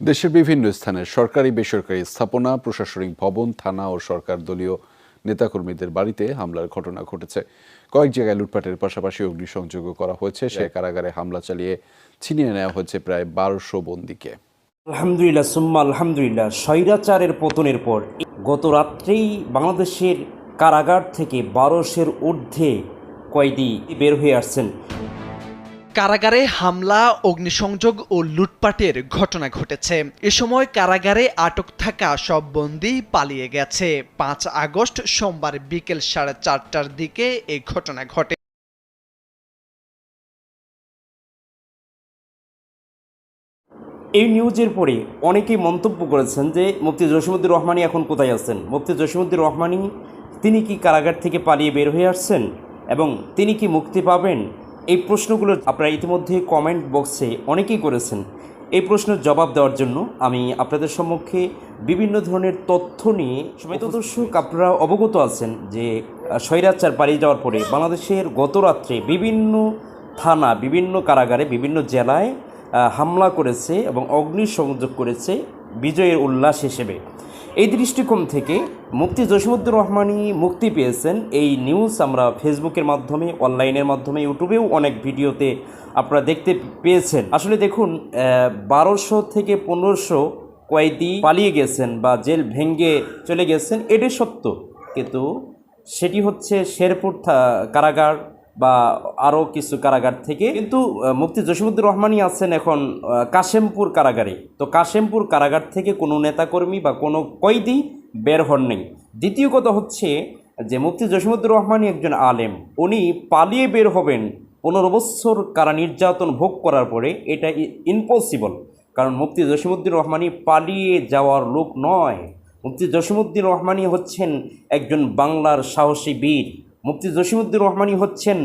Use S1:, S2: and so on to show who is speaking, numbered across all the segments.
S1: দেশের বিভিন্ন স্থানে সরকারি বেসরকারি স্থাপনা প্রশাসনিক ভবন থানা ও সরকার দলীয় নেতাকর্মীদের বাড়িতে হামলার ঘটনা ঘটেছে। কয়েক জায়গায় লুটপাটের পাশাপাশি অগ্নিসংযোগও করা হয়েছে। সে কারাগারে হামলা চালিয়ে ছিনিয়ে নেওয়া হয়েছে প্রায় বারোশো বন্দীকে।
S2: আলহামদুলিল্লাহ সুম্মা আলহামদুলিল্লাহ। স্বৈরাচারের পতনের পর গত রাত্রেই বাংলাদেশের কারাগার থেকে বারোশের ঊর্ধ্বে কয়েদি বের হয়ে আসছেন।
S3: কারাগারে হামলা, অগ্নিসংযোগ ও লুটপাটের ঘটনা ঘটেছে। এ সময় কারাগারে আটক থাকা সব বন্দী পালিয়ে গেছে। পাঁচ আগস্ট সোমবার বিকেল সাড়ে চারটার দিকে এই ঘটনা ঘটে।
S2: এই নিউজের পরে অনেকেই মন্তব্য করেছেন যে, মুফতি জসিমুদ্দিন রহমানি এখন কোথায় আছেন? মুফতি জসিমুদ্দিন রহমানি, তিনি কি কারাগার থেকে পালিয়ে বের হয়ে আসছেন? এবং তিনি কি মুক্তি পাবেন? এই প্রশ্নগুলো আপনারা ইতিমধ্যে কমেন্ট বক্সে অনেকেই করেছেন। এই প্রশ্নের জবাব দেওয়ার জন্য আমি আপনাদের সম্মুখে বিভিন্ন ধরনের তথ্য নিয়ে তো দর্শক আপনারা অবগত আছেন যে স্বৈরাচার পালিয়ে যাওয়ার পরে বাংলাদেশের গত রাত্রে বিভিন্ন থানা বিভিন্ন কারাগারে বিভিন্ন জেলায় হামলা করেছে এবং অগ্নিসংযোগ করেছে বিজয়ের উল্লাস হিসেবে। এই দৃষ্টিকোণ থেকে মুক্তি জসিমুদ্দুর রহমানি মুক্তি পেয়েছেন। এই নিউজ আমরা ফেসবুকের মাধ্যমে অনলাইনের মাধ্যমে ইউটিউবেও অনেক ভিডিওতে আপনারা দেখতে পেয়েছেন। আসলে দেখুন বারোশো থেকে পনেরোশো কয়েদি পালিয়ে গেছেন বা জেল ভেঙ্গে চলে গেছেন এটি সত্য। কিন্তু সেটি হচ্ছে শেরপুর কারাগার বা আরও কিছু কারাগার থেকে। কিন্তু মুফতি জসিমুদ্দুর রহমানই আছেন এখন কাশেমপুর কারাগারে। তো কাশেমপুর কারাগার থেকে কোনো নেতাকর্মী বা কোনো কয়েদি বের হন নেই দ্বিতীয় কথা হচ্ছে যে, মুফতি জসিমুদ্দুর রহমানই একজন আলেম। উনি পালিয়ে বের হবেন পনেরো বছর কারা নির্যাতন ভোগ করার পরে। এটা ইম্পসিবল কারণ মুফতি জসিমুদ্দিন রহমানি পালিয়ে যাওয়ার লোক নয়। মুফতি জসিমুদ্দিন রহমানি হচ্ছেন একজন বাংলার সাহসী বীর। মুফতি জসিমুদ্দিন রহমানি হচ্ছেন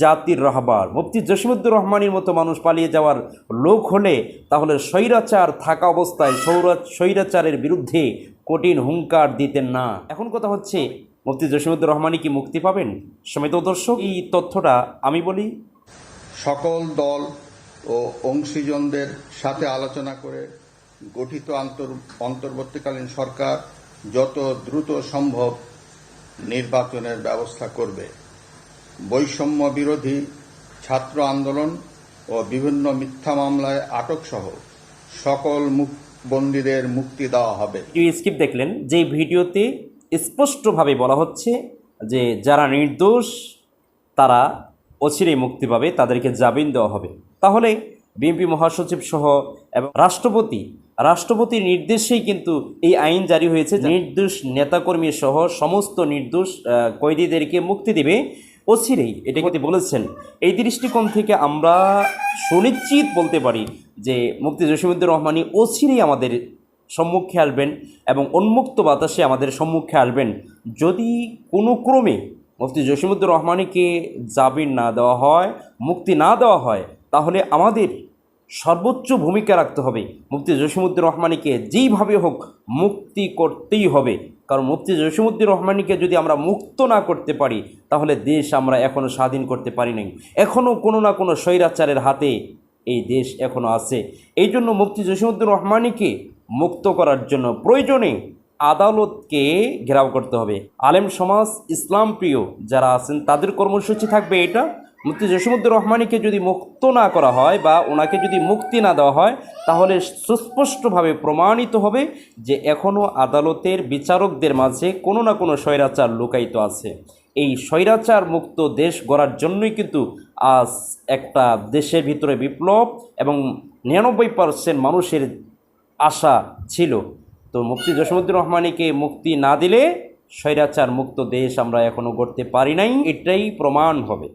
S2: জাতির রাহবার। মুফতি জসিমুদ্দিন রহমানির মতো মানুষ পালিয়ে যাওয়ার লোক হলে তাহলে স্বৈরাচার থাকা অবস্থায় সৌরা, স্বৈরাচারের বিরুদ্ধে কঠিন হুঙ্কার দিতেন না। এখন কথা হচ্ছে, মুফতি জসিমুদ্দিন রহমানি কি মুক্তি পাবেন? সমিত দর্শক, এই তথ্যটা আমি বলি।
S4: সকল দল ও অংশীজনদের সাথে আলোচনা করে গঠিত অন্তর্বর্তীকালীন সরকার যত দ্রুত সম্ভব নির্বাচনের ব্যবস্থা করবে। বৈষম্য বিরোধী ছাত্র আন্দোলন ও বিভিন্ন মিথ্যা মামলায় আটকসহ সকল বন্দীদের মুক্তি দেওয়া হবে।
S2: স্কিপ দেখলেন যে ভিডিওতে স্পষ্টভাবে বলা হচ্ছে যে যারা নির্দোষ, তারা অচিরেই মুক্তি পাবে, তাদেরকে জামিন দেওয়া হবে। তাহলে বিএনপি মহাসচিব সহ এবং রাষ্ট্রপতি রাষ্ট্রপতির নির্দেশেই কিন্তু এই আইন জারি হয়েছে নির্দোষ নেতাকর্মী সহ সমস্ত নির্দোষ কয়েদিদেরকে মুক্তি দেবে। অচিরেই, এটা কিন্তু বলেছেন। এই দৃষ্টিকোণ থেকে আমরা সুনিশ্চিত বলতে পারি যে মুক্তি জসিমুদ্দিন রহমানি অচিরেই আমাদের সম্মুখে আসবেন এবং উন্মুক্ত বাতাসে আমাদের সম্মুখে আসবেন। যদি কোনো ক্রমে মুফতি জসিমুদ্দুর রহমানিকে জামিন না দেওয়া হয়, মুক্তি না দেওয়া হয়, তাহলে আমাদের সর্বোচ্চ ভূমিকা রাখতে হবে। মুফতি জসিমুদ্দিন রহমানিকে যেইভাবে হোক মুক্তি করতেই হবে। কারণ মুফতি জসিমুদ্দিন রহমানিকে যদি আমরা মুক্ত না করতে পারি, তাহলে দেশ আমরা এখনও স্বাধীন করতে পারি নাই। এখনও কোনো না কোনো স্বৈরাচারের হাতে এই দেশ এখনও আছে। এই জন্য মুফতি জসিমুদ্দিন রহমানিকে মুক্ত করার জন্য প্রয়োজনে আদালতকে ঘেরাও করতে হবে। আলেম সমাজ ইসলাম প্রিয় যারা আছেন, তাদের কর্মসূচি থাকবে এটা। মুফতি জসিমুদ্দিন রহমানিকে যদি মুক্ত না করা হয় বা ওনাকে যদি মুক্তি না দেওয়া হয়, তাহলে সুস্পষ্টভাবে প্রমাণিত হবে যে এখনও আদালতের বিচারকদের মাঝে কোনো না কোনো স্বৈরাচার লুকায়িত আছে। এই স্বৈরাচার মুক্ত দেশ গড়ার জন্যই কিন্তু আজ একটা দেশের ভিতরে বিপ্লব এবং নিরানব্বই পার্সেন্ট মানুষের আশা ছিল। তো মুফতি জসীমুদ্দিন রহমানিকে মুক্তি না দিলে স্বৈরাচার মুক্ত দেশ আমরা এখনও গড়তে পারি নাই, এটাই প্রমাণ হবে।